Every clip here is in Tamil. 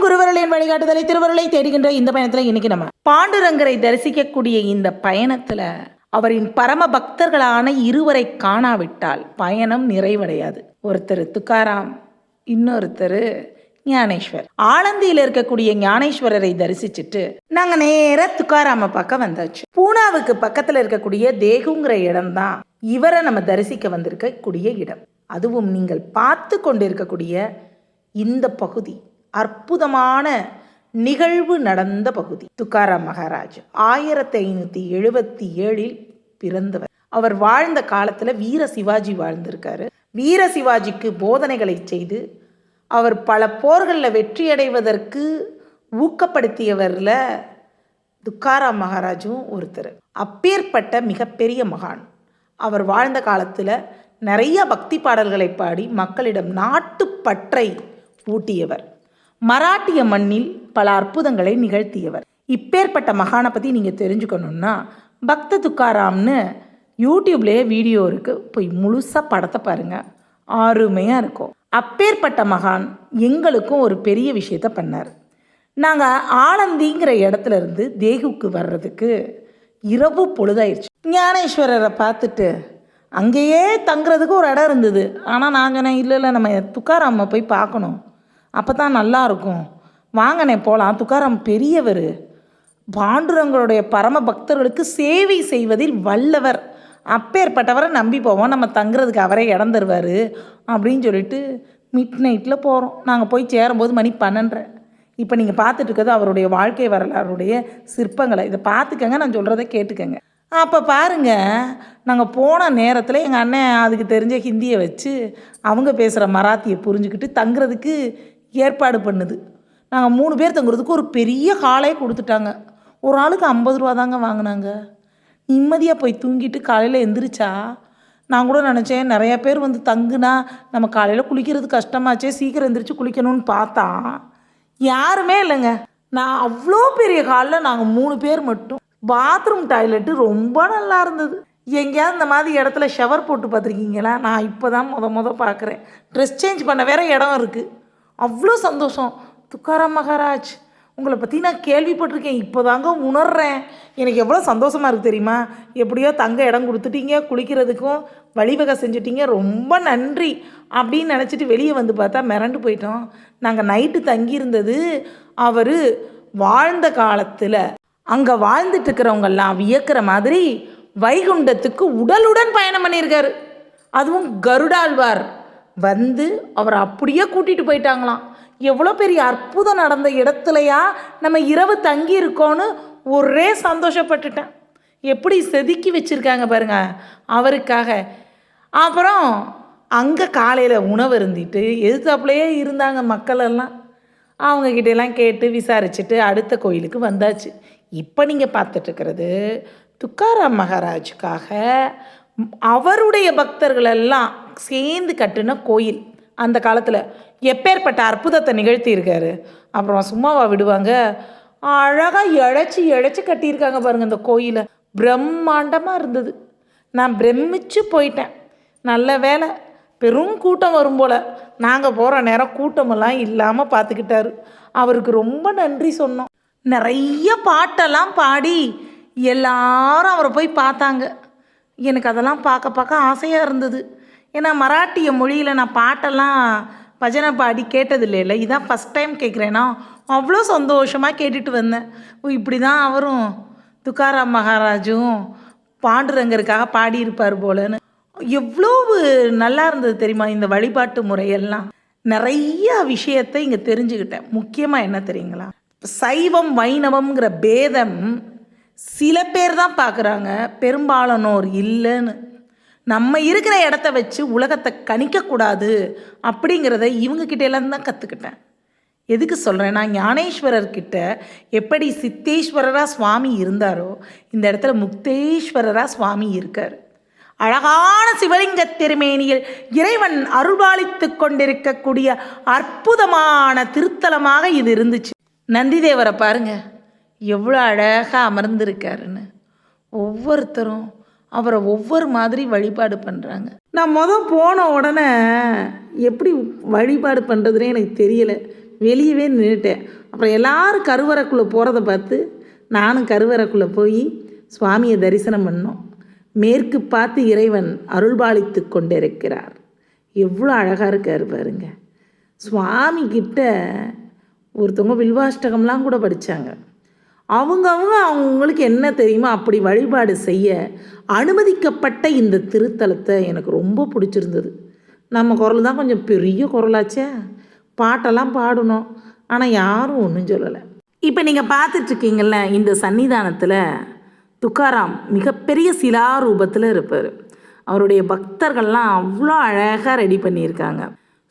குருவர்களின் வழிகாட்டுதலை திருவருளை தேடுகின்ற இந்த பயணத்துல இன்னைக்கு நம்ம பாண்டுரங்கரை தரிசிக்கக்கூடிய இந்த பயணத்துல அவரின் பரம பக்தர்களான இருவரை காணாவிட்டால் பயணம் நிறைவடையாது. ஒருத்தர் துக்காராம் இன்னொருத்தர் ஞானேஸ்வர். ஆலந்தியில் இருக்கக்கூடிய ஞானேஸ்வரரை தரிசிச்சுட்டு நாங்க நேர துக்காராம பக்கம் வந்தாச்சு. பூனாவுக்கு பக்கத்துல இருக்கக்கூடிய தேகுங்கிற இடம்தான் இவரை நம்ம தரிசிக்க வந்திருக்கக்கூடிய இடம். அதுவும் நீங்கள் பார்த்து கொண்டிருக்கக்கூடிய இந்த பகுதி. அற்புதமான நிகழ்வு நடந்த பகுதி. துக்காராம் மகாராஜ் ஆயிரத்தி ஐநூற்றி எழுபத்தி ஏழில் பிறந்தவர். அவர் வாழ்ந்த காலத்தில் வீர சிவாஜி வாழ்ந்திருக்காரு. வீர சிவாஜிக்கு போதனைகளை செய்து அவர் பல போர்களில் வெற்றியடைவதற்கு ஊக்கப்படுத்தியவரில் துக்காராம் மகாராஜும் ஒருத்தர். அப்பேற்பட்ட மிகப்பெரிய மகான். அவர் வாழ்ந்த காலத்தில் நிறைய பக்தி பாடல்களை பாடி மக்களிடம் நாட்டுப்பற்றை ஊட்டியவர். மராட்டிய மண்ணில் பல அற்புதங்களை நிகழ்த்தியவர். இப்பேற்பட்ட மகானை பற்றி நீங்கள் தெரிஞ்சுக்கணுன்னா பக்த துக்காராம்னு யூடியூப்லேயே வீடியோ இருக்குது போய் முழுசாக படத்தை பாருங்கள் ஆறுமையாக இருக்கும். அப்பேற்பட்ட மகான் எங்களுக்கும் ஒரு பெரிய விஷயத்த பண்ணார். நாங்கள் ஆனந்திங்கிற இடத்துல இருந்து தேகுக்கு வர்றதுக்கு இரவு பொழுதாயிடுச்சு ஞானேஸ்வரரை பார்த்துட்டு அங்கேயே தங்குறதுக்கு ஒரு இடம் இருந்தது. ஆனால் நான் சொன்னேன் இல்லை இல்லை நம்ம துக்காராமை போய் பார்க்கணும். அப்போ தான் நல்லா இருக்கும் வாங்கண்ணே போகலாம் துக்காராம் பெரியவர். பாண்டுரங்களுடைய பரம பக்தர்களுக்கு சேவை செய்வதில் வல்லவர். அப்பேற்பட்டவரை நம்பி போவோம். நம்ம தங்குறதுக்கு அவரே இடம் தருவார் அப்படின்னு சொல்லிட்டு மிட் நைட்டில் போகிறோம் நாங்கள் போய் சேரும்போது மணி பன்னெண்டரை. இப்போ நீங்கள் பார்த்துட்டு இருக்கிறது அவருடைய வாழ்க்கை வரலாறுடைய சிற்பங்களை. இதை பார்த்துக்கங்க நான் சொல்கிறத கேட்டுக்கங்க. அப்போ பாருங்க நாங்கள் போன நேரத்தில் எங்கள் அண்ணன் அதுக்கு தெரிஞ்ச ஹிந்தியை வச்சு அவங்க பேசுகிற மராத்தியை புரிஞ்சுக்கிட்டு தங்குறதுக்கு ஏற்பாடு பண்ணுது. நாங்கள் மூணு பேர் தங்குறதுக்கு ஒரு பெரிய ஹாலே கொடுத்துட்டாங்க. ஒரு ஆளுக்கு ஐம்பது ரூபா தாங்க வாங்கினாங்க. நிம்மதியாக போய் தூங்கிட்டு காலையில் எந்திரிச்சா நான் கூட நினச்சேன் நிறையா பேர் வந்து தங்குனா நம்ம காலையில் குளிக்கிறது கஷ்டமாச்சே சீக்கிரம் எந்திரிச்சு குளிக்கணும்னு பார்த்தா யாருமே இல்லைங்க. நான் அவ்வளோ பெரிய ஹாலில் நாங்கள் மூணு பேர் மட்டும். பாத்ரூம் டாய்லெட்டு ரொம்ப நல்லா இருந்தது. எங்கேயாவது இந்த மாதிரி இடத்துல ஷவர் போட்டு பார்த்துருக்கீங்களா? நான் இப்போ தான் முத முத பார்க்குறேன். ட்ரெஸ் சேஞ்ச் பண்ண வேற இடம் இருக்குது அவ்வளோ சந்தோஷம். துக்காராம் மகாராஜ் உங்களை பற்றி நான் கேள்விப்பட்டிருக்கேன் இப்போ தாங்க உணர்றேன். எனக்கு எவ்வளோ சந்தோஷமாக இருக்குது தெரியுமா? எப்படியோ தங்க இடம் கொடுத்துட்டீங்க குளிக்கிறதுக்கும் வழிவகை செஞ்சுட்டீங்க ரொம்ப நன்றி அப்படின்னு நினச்சிட்டு வெளியே வந்து பார்த்தா மிரண்டு போயிட்டோம். நாங்கள் நைட்டு தங்கியிருந்தது அவர் வாழ்ந்த காலத்தில். அங்கே வாழ்ந்துட்டு இருக்கிறவங்கெல்லாம் வியக்கிற மாதிரி வைகுண்டத்துக்கு உடலுடன் பயணம் பண்ணியிருக்காரு. அதுவும் கருடாழ்வார். வந்து அவரை அப்படியே கூட்டிகிட்டு போயிட்டாங்களாம். எவ்வளோ பெரிய அற்புதம் நடந்த இடத்துலையா நம்ம இரவு தங்கி இருக்கோன்னு ஒரே சந்தோஷப்பட்டுட்டேன். எப்படி செதுக்கி வச்சுருக்காங்க பாருங்க அவருக்காக. அப்புறம் அங்கே காலையில் உணவு இருந்திட்டு எதிர்த்தாப்புலையே இருந்தாங்க மக்கள் எல்லாம் அவங்கக்கிட்ட எல்லாம் கேட்டு விசாரிச்சுட்டு அடுத்த கோயிலுக்கு வந்தாச்சு. இப்போ நீங்கள் பார்த்துட்ருக்கிறது துக்காராம் மகாராஜுக்காக அவருடைய பக்தர்கள் எல்லாம் சேர்ந்து கட்டின கோயில் அந்த காலத்தில். எப்பேற்பட்ட அற்புதத்தை நிகழ்த்தியிருக்காரு? அப்புறம் சும்மாவா விடுவாங்க? அழகாக இழைச்சி இழைச்சி கட்டியிருக்காங்க பாருங்க இந்த கோயிலை. பிரம்மாண்டமாக இருந்தது. நான் பிரமிச்சு போயிட்டேன். நல்ல வேலை பெரும் கூட்டம் வரும் போல். நாங்கள் போகிற நேரம் கூட்டமெல்லாம் இல்லாமல் பார்த்துக்கிட்டாரு அவருக்கு ரொம்ப நன்றி சொன்னோம். நிறைய பாட்டெல்லாம் பாடி எல்லாரும் அவரை போய் பார்த்தாங்க. எனக்கு அதெல்லாம் பார்க்க பார்க்க ஆசையாக இருந்தது. ஏன்னா மராட்டிய மொழியில் நான் பாட்டெல்லாம் பஜனை பாடி கேட்டது இல்லைல்ல இதான் ஃபஸ்ட் டைம் கேட்குறேன்னா அவ்வளோ சந்தோஷமாக கேட்டுட்டு வந்தேன். ஓ இப்படி தான் அவரும் துக்காராம் மகாராஜும் பாண்டுரங்கருக்காக பாடியிருப்பார் போலன்னு. எவ்வளோ நல்லா இருந்தது தெரியுமா இந்த வழிபாட்டு முறையெல்லாம்? நிறைய விஷயத்தை இங்கே தெரிஞ்சுக்கிட்டேன். முக்கியமாக என்ன தெரியுங்களா? சைவம் வைணவம்ங்கிற பேதம் சில பேர் தான் பார்க்குறாங்க. பெரும்பாலானோர் இல்லைன்னு. நம்ம இருக்கிற இடத்த வச்சு உலகத்தை கணிக்கக்கூடாது அப்படிங்கிறத இவங்ககிட்ட தான் கற்றுக்கிட்டேன் எதுக்கு சொல்கிறேன்னா ஞானேஸ்வரர்கிட்ட எப்படி சித்தேஸ்வரராக சுவாமி இருந்தாரோ இந்த இடத்துல முக்தேஸ்வரராக சுவாமி இருக்கார். அழகான சிவலிங்க திருமேனியில் இறைவன் அருள்பாலித்து கொண்டிருக்கக்கூடிய அற்புதமான திருத்தலமாக இது இருந்துச்சு. நந்திதேவரை பாருங்க எவ்வளோ அழகாக அமர்ந்திருக்காருன்னு. ஒவ்வொருத்தரும் அவரை ஒவ்வொரு மாதிரி வழிபாடு பண்ணுறாங்க நான் மொதல் போன உடனே எப்படி வழிபாடு பண்ணுறதுனே எனக்கு தெரியலை. வெளியவே நின்றுட்டேன் அப்புறம் எல்லோரும் கருவறைக்குள்ளே போகிறத பார்த்து நானும் கருவறைக்குள்ளே போய் சுவாமியை தரிசனம் பண்ணோம். மேற்கு பார்த்து இறைவன் அருள்பாலித்து கொண்டிருக்கிறார். எவ்வளோ அழகாக இருக்கார் பாருங்க. சுவாமி கிட்ட ஒருத்தவங்க வில்வாஷ்டகம்லாம் கூட படித்தாங்க அவங்கவுங்க அவங்களுக்கு என்ன தெரியுமோ அப்படி வழிபாடு செய்ய அனுமதிக்கப்பட்ட இந்த திருத்தலத்தை எனக்கு ரொம்ப பிடிச்சிருந்தது. நம்ம குரல் தான் கொஞ்சம் பெரிய குரலாச்சே. பாட்டெல்லாம் பாடணும். ஆனால் யாரும் ஒன்றும் சொல்லலை. இப்போ நீங்கள் பார்த்துட்ருக்கீங்கள இந்த சன்னிதானத்தில் துக்காராம் மிகப்பெரிய சிலா ரூபத்தில் இருப்பார். அவருடைய பக்தர்கள்லாம் அவ்வளோ அழகாக ரெடி பண்ணியிருக்காங்க.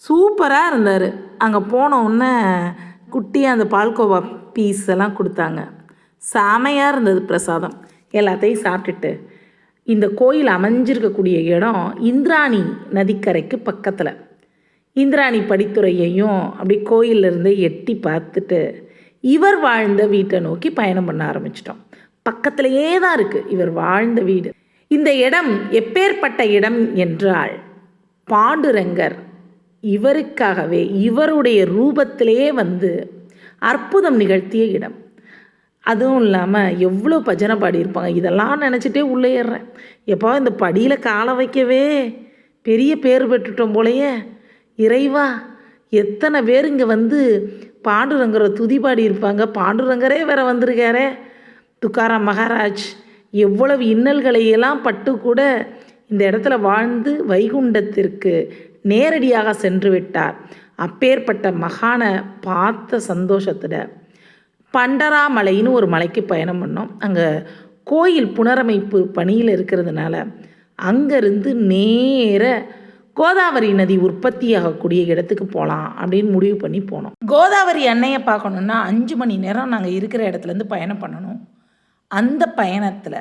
சூப்பராக இருந்தார். அங்கே போன உடனே குட்டியாக அந்த பால்கோவா பீஸ் எல்லாம் கொடுத்தாங்க. செமையாக இருந்தது பிரசாதம். எல்லாத்தையும் சாப்பிட்டுட்டு இந்த கோயில் அமைஞ்சிருக்கக்கூடிய இடம் இந்திராணி நதிக்கரைக்கு பக்கத்தில். இந்திராணி படித்துறையையும் அப்படி கோயிலிருந்து எட்டி பார்த்துட்டு இவர் வாழ்ந்த வீட்டை நோக்கி பயணம் பண்ண ஆரம்பிச்சிட்டோம். பக்கத்திலேயே தான் இருக்குது இவர் வாழ்ந்த வீடு. இந்த இடம் எப்பேற்பட்ட இடம் என்றால் பாண்டுரங்கர் இவருக்காகவே இவருடைய ரூபத்திலேயே வந்து அற்புதம் நிகழ்த்திய இடம். அதுவும் இல்லாமல் எவ்வளோ பஜனை பாடியிருப்பாங்க? இதெல்லாம் நினச்சிட்டே உள்ளே ஏறுறேன். எப்போ இந்த படியில் காலை வைக்கவே பெரிய பேர் பெற்றுட்டோம் போலயே. இறைவா எத்தனை பேர் இங்கே வந்து பாண்டுரங்கரை துதி பாடியிருப்பாங்க? பாண்டுரங்கரே வேற வந்திருக்காரே. துக்காராம் மகாராஜ் எவ்வளவு இன்னல்களையெல்லாம் பட்டு கூட இந்த இடத்துல வாழ்ந்து வைகுண்டத்திற்கு நேரடியாக சென்று விட்டார். அப்பேற்பட்ட மகானை பார்த்த சந்தோஷத்தில் பண்டராமலைன்னு ஒரு மலைக்கு பயணம் பண்ணோம். அங்கே கோயில் புனரமைப்பு பணியில் இருக்கிறதுனால அங்கேருந்து நேர கோதாவரி நதி உற்பத்தியாகக்கூடிய இடத்துக்கு போகலாம் அப்படின்னு முடிவு பண்ணி போனோம். கோதாவரி அன்னையை பார்க்கணுன்னா அஞ்சு மணி நேரம் நாங்கள் இருக்கிற இடத்துலேருந்து பயணம் பண்ணணும். அந்த பயணத்தில்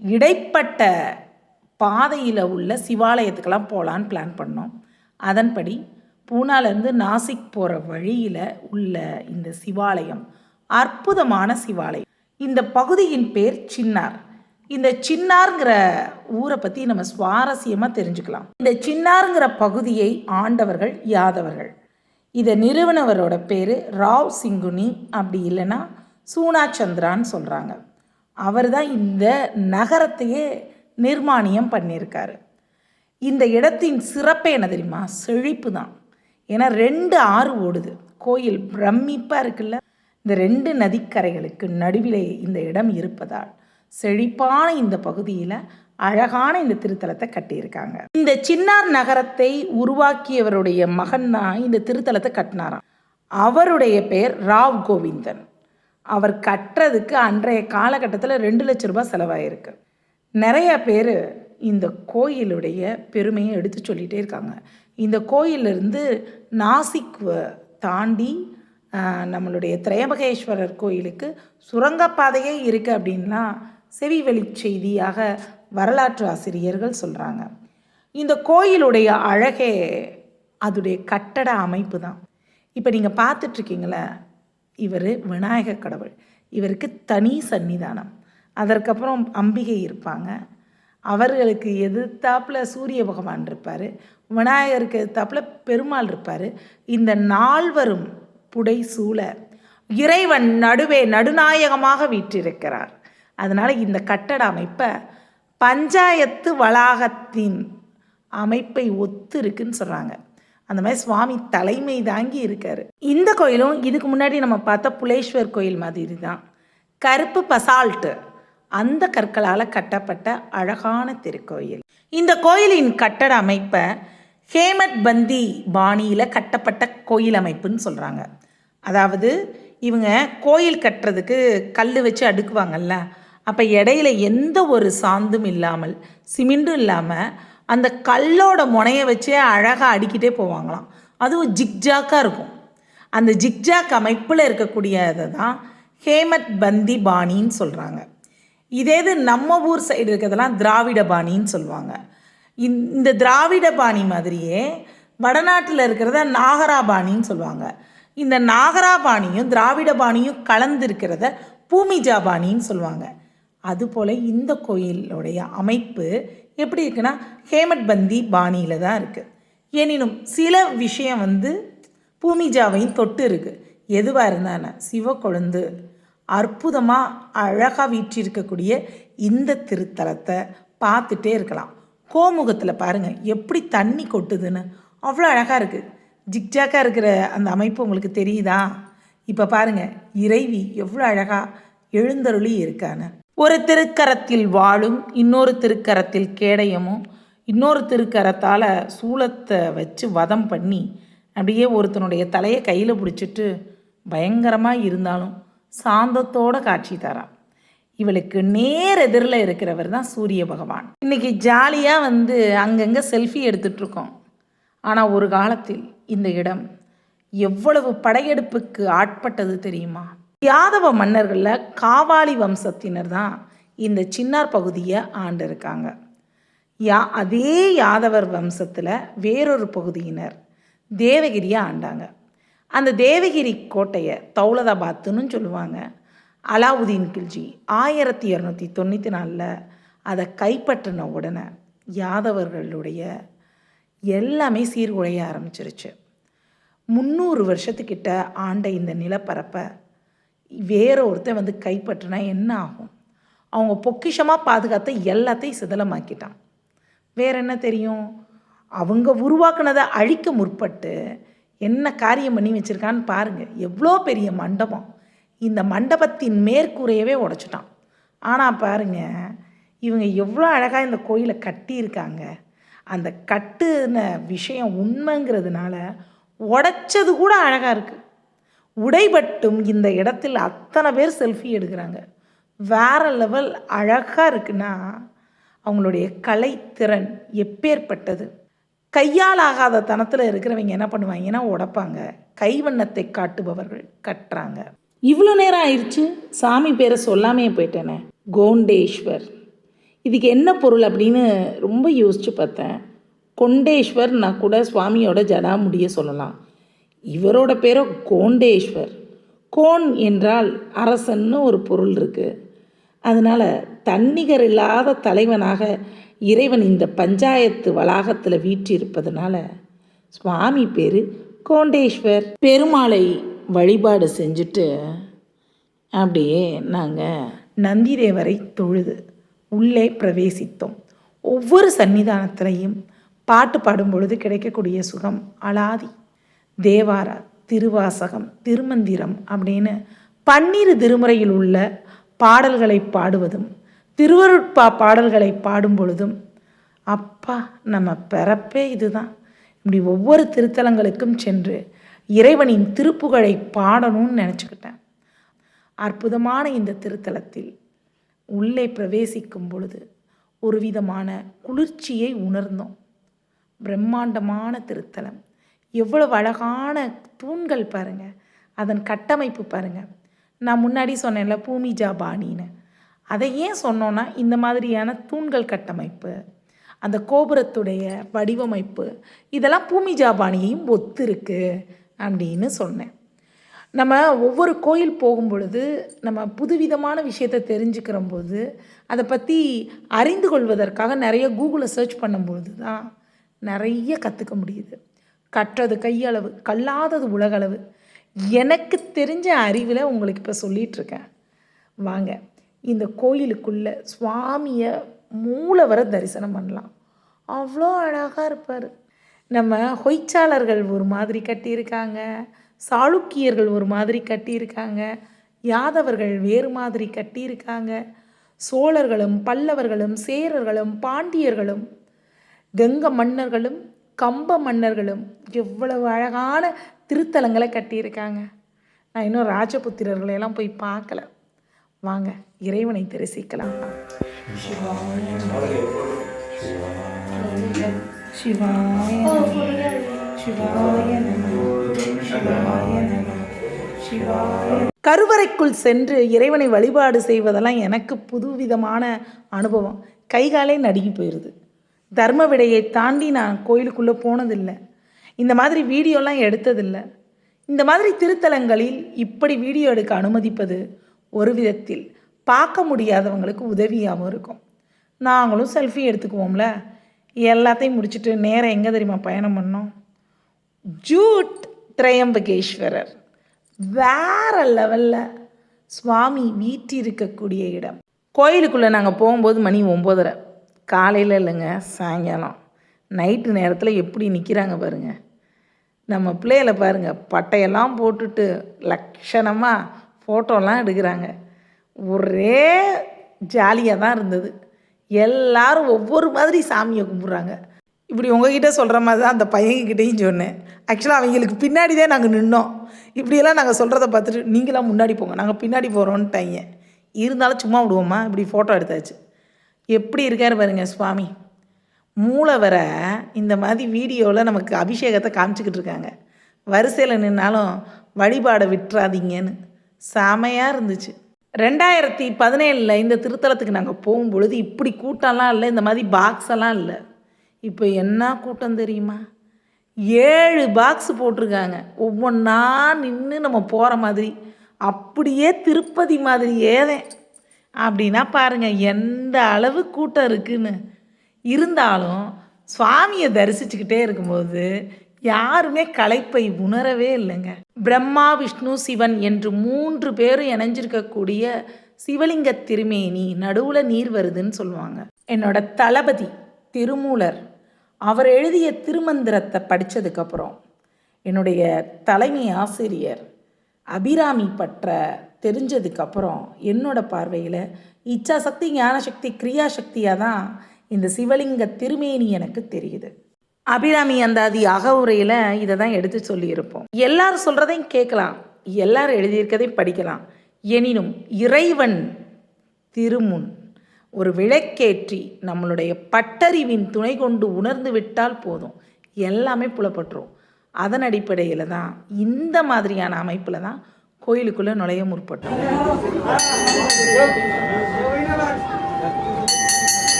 இடைப்பட்ட பாதையில் உள்ள சிவாலயத்துக்கெல்லாம் போகலான்னு பிளான் பண்ணோம். அதன்படி பூனாலேருந்து நாசிக் போகிற வழியில் உள்ள இந்த சிவாலயம் அற்புதமான சிவாலயம். இந்த பகுதியின் பேர் சின்னார். இந்த சின்னார்ங்கிற ஊரை பற்றி நம்ம சுவாரஸ்யமாக தெரிஞ்சுக்கலாம். இந்த சின்னாருங்கிற பகுதியை ஆண்டவர்கள் யாதவர்கள். இதை நிறுவனவரோட பேர் ராவ் சிங்குனி அப்படி இல்லைன்னா சூனா சந்திரான்னு சொல்கிறாங்க அவர் தான் இந்த நகரத்தையே நிர்மாணியம் பண்ணியிருக்காரு. இந்த இடத்தின் சிறப்பே என்ன தெரியுமா? செழிப்பு தான். ஏன்னா ரெண்டு ஆறு ஓடுது. கோயில் பிரமிப்பாக இருக்குல்ல. இந்த ரெண்டு நதிக்கரைகளுக்கு நடுவிலே இந்த இடம் இருப்பதால் செழிப்பான இந்த பகுதியில் அழகான இந்த திருத்தலத்தை கட்டியிருக்காங்க. இந்த சின்னார் நகரத்தை உருவாக்கியவருடைய மகன் தான் இந்த திருத்தலத்தை கட்டினாராம். அவருடைய பெயர் ராவ் கோவிந்தன். அவர் கட்டுறதுக்கு அன்றைய காலகட்டத்தில் ரெண்டு லட்ச ரூபாய் செலவாயிருக்கு. நிறைய பேர் இந்த கோயிலுடைய பெருமையை எடுத்து சொல்லிகிட்டே இருக்காங்க. இந்த கோயிலிருந்து நாசிக்குவை தாண்டி நம்மளுடைய திரையபகேஸ்வரர் கோயிலுக்கு சுரங்கப்பாதையே இருக்குது அப்படின்லாம் செவி வெளி செய்தியாக வரலாற்று ஆசிரியர்கள் சொல்கிறாங்க இந்த கோயிலுடைய அழகே அதுடைய கட்டட அமைப்பு தான். இப்போ நீங்கள் பார்த்துட்ருக்கீங்களே இவர் விநாயக கடவுள். இவருக்கு தனி சன்னிதானம் அதற்கப்புறம் அம்பிகை இருப்பாங்க. அவர்களுக்கு எதிர்த்தாப்பில் சூரிய பகவான் இருப்பார். விநாயகருக்கு எதிர்த்தாப்பில் பெருமாள் இருப்பார். இந்த நால்வரும் புடை சூழ. இறைவன் நடுவே நடுநாயகமாக வீற்றிருக்கிறார். அதனால் இந்த கட்டட அமைப்பை பஞ்சாயத்து வளாகத்தின் அமைப்பை ஒத்து இருக்குன்னு சொல்கிறாங்க அந்த மாதிரி சுவாமி தலைமை தாங்கி இருக்கார். இந்த கோயிலும் இதுக்கு முன்னாடி நம்ம பார்த்த புலேஸ்வர் கோயில் மாதிரி தான் கருப்பு பசால்ட்டு. அந்த கற்களால் கட்டப்பட்ட அழகான திருக்கோயில். இந்த கோயிலின் கட்டட அமைப்பை ஹேமத் பந்தி பாணியில் கட்டப்பட்ட கோயில் அமைப்புன்னு சொல்கிறாங்க அதாவது இவங்க கோயில் கட்டுறதுக்கு கல் வச்சு அடுக்குவாங்கல்ல அப்போ இடையில எந்த ஒரு சாந்தும் இல்லாமல் சிமெண்ட்டும் இல்லாமல் அந்த கல்லோட முனையை வச்சே அழகாக அடிக்கிட்டே போவாங்களாம். அதுவும் ஜிக்ஜாக்காக இருக்கும். அந்த ஜிக்ஜாக் அமைப்பில் இருக்கக்கூடியதை தான் ஹேமத் பந்தி பாணின்னு சொல்கிறாங்க இதே இது நம்ம ஊர் சைடு இருக்கிறதெல்லாம் திராவிட பாணின்னு சொல்லுவாங்க. இந்த திராவிட பாணி மாதிரியே வடநாட்டில் இருக்கிறத நாகராபாணின்னு சொல்லுவாங்க. இந்த நாகராபாணியும் திராவிட பாணியும் கலந்துருக்கிறத பூமிஜா பாணின்னு சொல்லுவாங்க. அதுபோல் இந்த கோயிலுடைய அமைப்பு எப்படி இருக்குன்னா ஹேமட் பந்தி பாணியில் தான் இருக்குது எனினும் சில விஷயம் வந்து பூமிஜாவையும் தொட்டு இருக்குது எதுவாக இருந்தான சிவக்கொழுந்து அற்புதமாக அழகாக வீற்றிருக்கக்கூடிய இந்த திருத்தலத்தை பார்த்துட்டே இருக்கலாம். கோமுகத்தில் பாருங்கள் எப்படி தண்ணி கொட்டுதுன்னு. அவ்வளோ அழகாக இருக்குது ஜிக்ஜாக்காக இருக்கிற அந்த அமைப்பு உங்களுக்கு தெரியுதா? இப்போ பாருங்கள் இறைவி எவ்வளோ அழகாக எழுந்தருளி இருக்கான ஒரு திருக்கரத்தில் வாழும் இன்னொரு திருக்கரத்தில் கேடயமும் இன்னொரு திருக்கரத்தால் சூலத்தை வச்சு வதம் பண்ணி அப்படியே ஒருத்தனுடைய தலையை கையில் பிடிச்சிட்டு பயங்கரமாக இருந்தாலும் சாந்தத்தோட காட்சி தரான். இவளுக்கு நேர் எதிரில் இருக்கிறவர் தான் சூரிய பகவான். இன்னைக்கு ஜாலியாக வந்து அங்கங்கே செல்ஃபி எடுத்துட்ருக்கோம். ஆனால் ஒரு காலத்தில் இந்த இடம் எவ்வளவு படையெடுப்புக்கு ஆட்பட்டது தெரியுமா? யாதவ மன்னர்களில் காவாலி வம்சத்தினர் தான் இந்த சின்னார் பகுதியை ஆண்டு இருக்காங்க யா அதே யாதவர் வம்சத்தில் வேறொரு பகுதியினர் தேவகிரியை ஆண்டாங்க. அந்த தேவகிரி கோட்டையை தௌலதாபாத்துன்னு சொல்லுவாங்க. அலாவுதீன் கில்ஜி ஆயிரத்தி இரநூத்தி தொண்ணூற்றி நாலில் அதை கைப்பற்றின உடனே யாதவர்களுடைய எல்லாமே சீர்குலைய ஆரம்பிச்சிருச்சு. முந்நூறு வருஷத்துக்கிட்ட ஆண்ட இந்த நிலப்பரப்பை வேற ஒருத்தன் வந்து கைப்பற்றினா என்ன ஆகும்? அவங்க பொக்கிஷமாக பாதுகாத்த எல்லாத்தையும் சிதலமாக்கிட்டான். வேற என்ன தெரியும்? அவங்க உருவாக்குனதை அழிக்க முற்பட்டு என்ன காரியம் பண்ணி வச்சுருக்கான்னு பாருங்கள் எவ்வளோ பெரிய மண்டபம். இந்த மண்டபத்தின் மேற்கூரையவே உடைச்சிட்டான். ஆனால் பாருங்க இவங்க எவ்வளோ அழகாக இந்த கோயிலை கட்டியிருக்காங்க. அந்த கட்டுன விஷயம் உண்மைங்கிறதுனால உடைச்சது கூட அழகாக இருக்குது உடைபட்டும் இந்த இடத்தில் அத்தனை பேர் செல்ஃபி எடுக்கிறாங்க. வேற லெவல் அழகாக இருக்குன்னா அவங்களுடைய கலைத்திறன் எப்பேற்பட்டது? கையால் ஆகாத தனத்தில் இருக்கிறவங்க என்ன பண்ணுவாங்கன்னா உடைப்பாங்க. கைவண்ணத்தை காட்டுபவர்கள் கட்டுறாங்க இவ்வளோ நேரம் ஆயிடுச்சு சாமி பேரை சொல்லாமே போயிட்டேனே. கோண்டேஸ்வர். இதுக்கு என்ன பொருள் அப்படின்னு ரொம்ப யோசித்து பார்த்தேன். கொண்டேஸ்வர் நான் கூட சுவாமியோட ஜடாமுடிய சொல்லலாம். இவரோட பேரோ கோண்டேஸ்வர். கோன் என்றால் அரசன்னு ஒரு பொருள் இருக்குது அதனால் தன்னிகர் இல்லாத தலைவனாக இறைவன் இந்த பஞ்சாயத்து வளாகத்தில் வீற்றிருப்பதனால சுவாமி பேர் கோண்டேஸ்வர். பெருமாளை வழிபாடு செஞ்சுட்டு அப்படியே நாங்கள் நந்திதேவரை தொழுது உள்ளே பிரவேசித்தோம். ஒவ்வொரு சன்னிதானத்திலையும் பாட்டு பாடும் பொழுது கிடைக்கக்கூடிய சுகம் அலாதி. தேவாரா திருவாசகம் திருமந்திரம் அப்படின்னு பன்னிரு திருமுறையில் உள்ள பாடல்களை பாடுவதும் திருவருட்பா பாடல்களை பாடும் பொழுதும் அப்பா நம்ம பிறப்பே இதுதான். இப்படி ஒவ்வொரு திருத்தலங்களுக்கும் சென்று இறைவனின் திருப்புகழை பாடணும்னு நினச்சிக்கிட்டேன். அற்புதமான இந்த திருத்தலத்தில் உள்ளே பிரவேசிக்கும் பொழுது ஒரு விதமான குளிர்ச்சியை உணர்ந்தோம். பிரம்மாண்டமான திருத்தலம். எவ்வளவு அழகான தூண்கள் பாருங்க. அதன் கட்டமைப்பு பாருங்க. நான் முன்னாடி சொன்னேன்ல பூமிஜா பாணின்னு. அதை ஏன் சொன்னோன்னா இந்த மாதிரியான தூண்கள் கட்டமைப்பு அந்த கோபுரத்துடைய வடிவமைப்பு இதெல்லாம் பூமிஜா பாணியையும் ஒத்து இருக்குது அப்படின்னு சொன்னேன். நம்ம ஒவ்வொரு கோயில் போகும் பொழுது நம்ம புதுவிதமான விஷயத்தை தெரிஞ்சுக்கிற போது அதை பற்றி அறிந்து கொள்வதற்காக நிறைய கூகுளில் சர்ச் பண்ணும்பொழுது தான் நிறைய கற்றுக்க முடியுது. கற்றது கையளவு கல்லாதது உலகளவு. எனக்கு தெரிஞ்ச அறிவில் உங்களுக்கு இப்போ சொல்லிகிட்ருக்கேன் வாங்க இந்த கோயிலுக்குள்ளே சுவாமியை மூலவரை தரிசனம் பண்ணலாம். அவ்வளோ அழகாக இருப்பார். நம்ம ஹொய்ச்சாளர்கள் ஒரு மாதிரி கட்டியிருக்காங்க. சாளுக்கியர்கள் ஒரு மாதிரி கட்டியிருக்காங்க. யாதவர்கள் வேறு மாதிரி கட்டியிருக்காங்க. சோழர்களும் பல்லவர்களும் சேரர்களும் பாண்டியர்களும் கங்க மன்னர்களும் கம்ப மன்னர்களும் எவ்வளவு அழகான திருத்தலங்களை கட்டியிருக்காங்க. நான் இன்னும் ராஜபுத்திரர்களையெல்லாம் போய் பார்க்கல. வாங்க இறைவனை தரிசிக்கலாம். சிவாய நம. சிவாய சிவாய கருவறைக்குள் சென்று இறைவனை வழிபாடு செய்வதெல்லாம் எனக்கு புதுவிதமான அனுபவம். கைகாலே நடுங்கி போயிடுது தர்ம விடையை தாண்டி நான் கோயிலுக்குள்ளே போனதில்லை. இந்த மாதிரி வீடியோலாம் எடுத்ததில்லை. இந்த மாதிரி திருத்தலங்களில் இப்படி வீடியோ எடுக்க அனுமதிப்பது ஒரு விதத்தில் பார்க்க முடியாதவங்களுக்கு உதவியாகவும் இருக்கும். நாங்களும் செல்ஃபி எடுத்துக்குவோம்ல. எல்லாத்தையும் முடிச்சுட்டு நேரம் எங்கே தெரியுமா பயணம் பண்ணோம்? ஜூட் திரையம்பகேஸ்வரர். வேற லெவலில் சுவாமி வீட்டிருக்கக்கூடிய இடம். கோயிலுக்குள்ளே நாங்கள் போகும்போது மணி ஒம்போதரை. காலையில் இல்லைங்க சாயங்காலம். நைட்டு நேரத்தில் எப்படி நிற்கிறாங்க பாருங்கள் நம்ம பிள்ளைகளை பாருங்கள் பட்டையெல்லாம் போட்டுட்டு லட்சணமாக ஃபோட்டோலாம் எடுக்கிறாங்க. ஒரே ஜாலியாக தான் இருந்தது. எல்லாரும் ஒவ்வொரு மாதிரி சாமியை கும்பிட்றாங்க. இப்படி உங்ககிட்ட சொல்கிற மாதிரி தான் அந்த பையன்கிட்டையும் சொன்னேன். ஆக்சுவலாக அவங்களுக்கு பின்னாடி தான் நாங்கள் நின்னோம். இப்படியெல்லாம் நாங்கள் சொல்கிறத பார்த்துட்டு நீங்களாம் முன்னாடி போங்க நாங்கள் பின்னாடி போகிறோன்ட்டாங்க இருந்தாலும் சும்மா விடுவோமா? இப்படி ஃபோட்டோ எடுத்தாச்சு. எப்படி இருக்கார் பாருங்க சுவாமி. மூலவரை இந்த மாதிரி வீடியோவில் நமக்கு அபிஷேகத்தை காமிச்சிக்கிட்டு இருக்காங்க. வரிசையில் நின்னாலும் வழிபாடை விட்டுறாதீங்கன்னு. செமையாக இருந்துச்சு. ரெண்டாயிரத்தி பதினேழில் இந்த திருத்தலத்துக்கு நாங்கள் போகும்பொழுது இப்படி கூட்டம்லாம் இல்லை இந்த மாதிரி பாக்ஸ் எல்லாம் இல்லை. இப்போ என்ன கூட்டம் தெரியுமா? ஏழு பாக்ஸ் போட்டிருக்காங்க. ஒவ்வொன்றா நின்று நம்ம போகிற மாதிரி. அப்படியே திருப்பதி மாதிரி ஏதேன் அப்படின்னா பாருங்கள் எந்த அளவு கூட்டம் இருக்குன்னு. இருந்தாலும் சுவாமியை தரிசிச்சுக்கிட்டே இருக்கும்போது யாருமே களைப்பை உணரவே இல்லைங்க. பிரம்மா விஷ்ணு சிவன் என்று மூன்று பேரும் இணைஞ்சிருக்கக்கூடிய சிவலிங்க திருமேனி நடுவில் நீர் வருதுன்னு சொல்லுவாங்க. என்னோட தளபதி திருமூலர் அவர் எழுதிய திருமந்திரத்தை படித்ததுக்கப்புறம் என்னுடைய தலைமை ஆசிரியர் அபிராமி பற்ற தெரிஞ்சதுக்கப்புறம் என்னோட பார்வையில் இச்சாசக்தி ஞானசக்தி கிரியாசக்தியாக தான் இந்த சிவலிங்க திருமேனி எனக்கு தெரியுது. அபிராமி அந்தாதி அகவுரையில் இதை தான் எடுத்து சொல்லியிருப்போம். எல்லாரும் சொல்கிறதையும் கேட்கலாம். எல்லாரும் எழுதியிருக்கதையும் படிக்கலாம். எனினும் இறைவன் திருமுன் ஒரு விளக்கேற்றி நம்மளுடைய பட்டறிவின் துணை கொண்டு உணர்ந்து விட்டால் போதும். எல்லாமே புலப்பட்டுரும். அதன் அடிப்படையில் தான் இந்த மாதிரியான அமைப்பில் தான் கோயிலுக்குள்ளே நுழைய முற்பட்டோம்.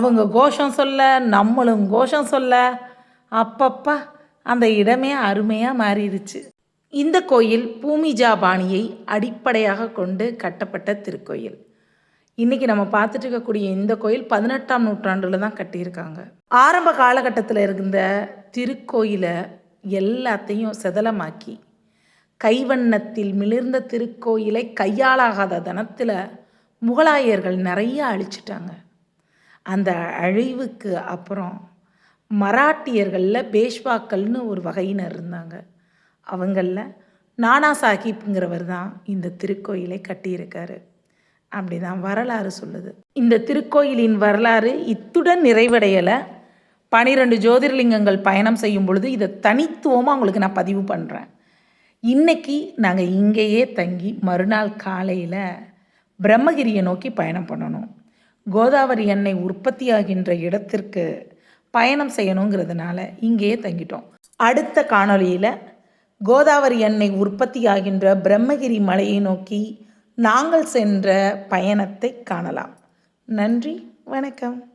அவங்க கோஷம் சொல்ல நம்மளும் கோஷம் சொல்ல அப்பப்பா அந்த இடமே அருமையாக மாறிடுச்சு. இந்த கோயில் பூமிஜா பாணியை அடிப்படையாக கொண்டு கட்டப்பட்ட திருக்கோயில். இன்றைக்கி நம்ம பார்த்துட்டு இருக்கக்கூடிய இந்த கோயில் பதினெட்டாம் நூற்றாண்டில் தான் கட்டியிருக்காங்க. ஆரம்ப காலகட்டத்தில் இருந்த திருக்கோயிலை எல்லாத்தையும் செதலமாக்கி கைவண்ணத்தில் மிளிர்ந்த திருக்கோயிலை கையாளாகாத தனத்தில் முகலாயர்கள் நிறைய அழிச்சிட்டாங்க. அந்த அழிவுக்கு அப்புறம் மராட்டியர்களில் பேஷ்வாக்கள்னு ஒரு வகையினர் இருந்தாங்க. அவங்களில் நானா சாஹிப்ங்கிறவர் தான் இந்த திருக்கோயிலை கட்டியிருக்காரு. அப்படி தான் வரலாறு சொல்லுது. இந்த திருக்கோயிலின் வரலாறு இத்துடன் நிறைவடையலை. பனிரெண்டு ஜோதிர்லிங்கங்கள் பயணம் செய்யும் பொழுது இதை தனித்துவமாக உங்களுக்கு நான் பதிவு பண்ணுறேன் இன்னைக்கு நாங்கள் இங்கேயே தங்கி மறுநாள் காலையில் பிரம்மகிரியை நோக்கி பயணம் பண்ணணும். கோதாவரி எண்ணெய் உற்பத்தியாகின்ற இடத்திற்கு பயணம் செய்யணுங்கிறதுனால இங்கேயே தங்கிட்டோம். அடுத்த காணொளியில் கோதாவரி எண்ணெய் உற்பத்தியாகின்ற பிரம்மகிரி மலையை நோக்கி நாங்கள் சென்ற பயணத்தை காணலாம். நன்றி வணக்கம்.